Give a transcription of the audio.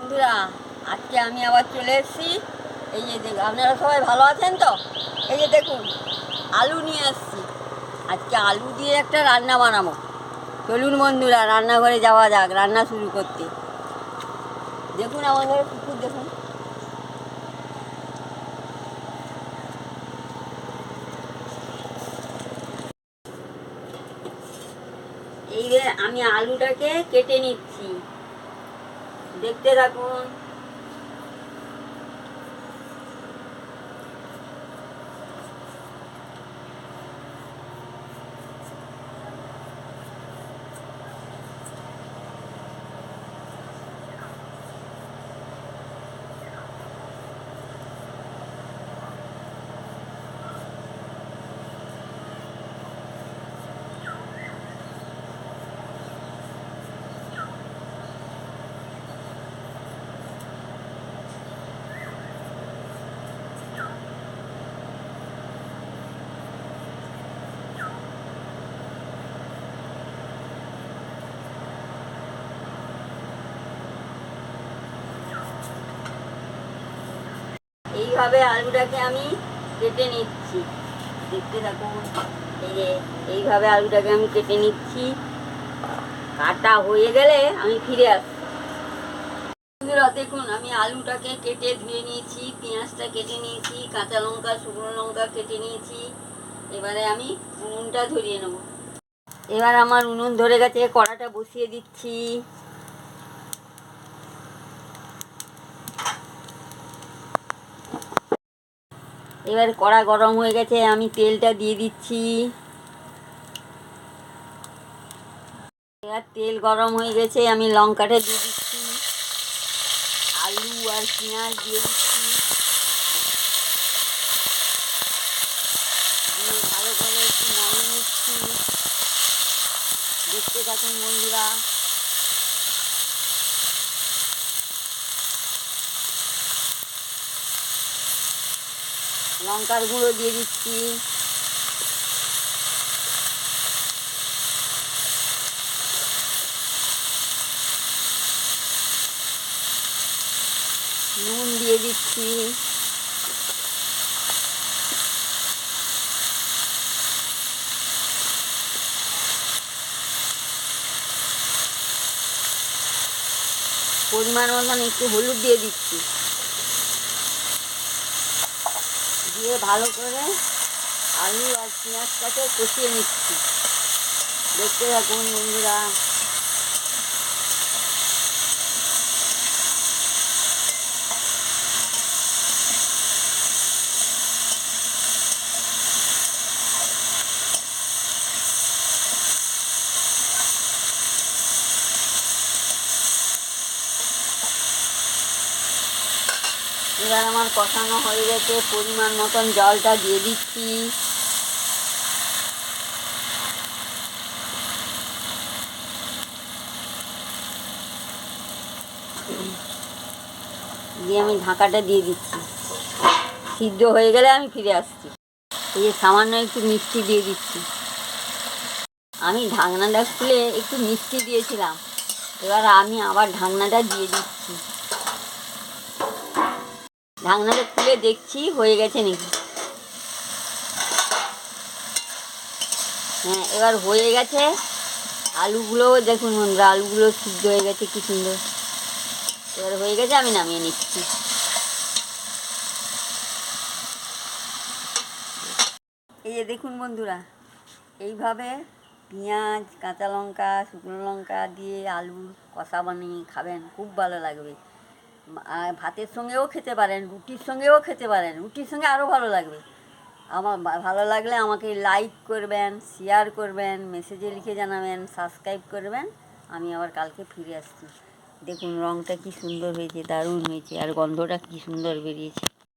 বন্ধুরা, আজকে আমি আবার চলে এসেছি। এই যে দেখ, আপনারা সবাই ভালো আছেন তো? এই যে দেখুন, আলু নিয়ে আসছি আজকে আলু দিয়ে একটা রান্না বানাবো। চলুন বন্ধুরা, রান্নাঘরে যাওয়া যাক, রান্না শুরু করতে। দেখুন আমাদের কুকুর দেখুন। এই যে আমি আলুটাকে কেটে নিচ্ছি। দেখতে থাকুন। এইভাবে আলুটাকে আমি কেটে নিচ্ছি। দেখতে থাকুন, এই যে এইভাবে আলুটাকে আমি কেটে নিচ্ছি। কাটা হয়ে গেলে আমি ফিরে আসছি। দেখুন, আমি আলুটাকে কেটে ধুয়ে নিয়েছি, পেঁয়াজটা কেটে নিয়েছি, কাঁচা লঙ্কা, শুকনো লঙ্কা কেটে নিয়েছি। এবারে আমি উনুনটা ধরিয়ে নেব। এবার আমার উনুন ধরে গেছে, কড়াটা বসিয়ে দিচ্ছি। এবার কড়া গরম হয়ে গেছে, আমি তেলটা দিয়ে দিচ্ছি। এবার তেল গরম হয়ে গেছে, আমি লঙ্কাটা দিয়ে দিচ্ছি। আলু আর পেঁয়াজ দিয়ে দিচ্ছি। ভালো করে একটু নাড়িয়ে নিচ্ছি। দেখতে থাকুন বন্ধুরা। লঙ্কার গুঁড়ো দিয়ে দিচ্ছি। নুন দিয়ে দিচ্ছি। পরিমাণ মতন একটু হলুদ দিয়ে দিচ্ছি। দিয়ে ভালো করে আলু আর পেঁয়াজটাকে কষিয়ে নিচ্ছি। দেখতে থাকুন বন্ধুরা। এবার আমার কষানো হয়ে গেছে, পরিমাণ মতন জলটা দিয়ে দিচ্ছি। দিয়ে আমি ঢাকাটা দিয়ে দিচ্ছি। সিদ্ধ হয়ে গেলে আমি ফিরে আসছি। এই যে সামান্য একটু মিষ্টি দিয়ে দিচ্ছি। আমি ঢাকনাটা খুলে একটু মিষ্টি দিয়েছিলাম। এবার আমি আবার ঢাকনাটা দিয়ে দিচ্ছি। ঢাকনাটা খুলে দেখছি, হয়ে গেছে নাকি? হ্যাঁ এবার হয়ে গেছে। আলুগুলোও দেখুন, বন্ধুরা, আলুগুলো সিদ্ধ হয়ে গেছে, কি সুন্দর। এবার হয়ে গেছে, আমি নামিয়ে নিচ্ছি। এই যে দেখুন, বন্ধুরা, এইভাবে পেঁয়াজ, কাঁচা লঙ্কা, শুকনো লঙ্কা দিয়ে আলু কষা বানিয়ে খাবেন, খুব ভালো লাগবে। ভাতের সঙ্গেও খেতে পারেন, রুটির সঙ্গেও খেতে পারেন, রুটির সঙ্গে আরও ভালো লাগবে। আমার ভালো লাগলে আমাকে লাইক করবেন শেয়ার করবেন মেসেজে লিখে জানাবেন সাবস্ক্রাইব করবেন। আমি আবার কালকে ফিরে আসছি। দেখুন রঙটা কি সুন্দর হয়েছে, দারুণ হয়েছে, আর গন্ধটা কি সুন্দর বেরিয়েছে।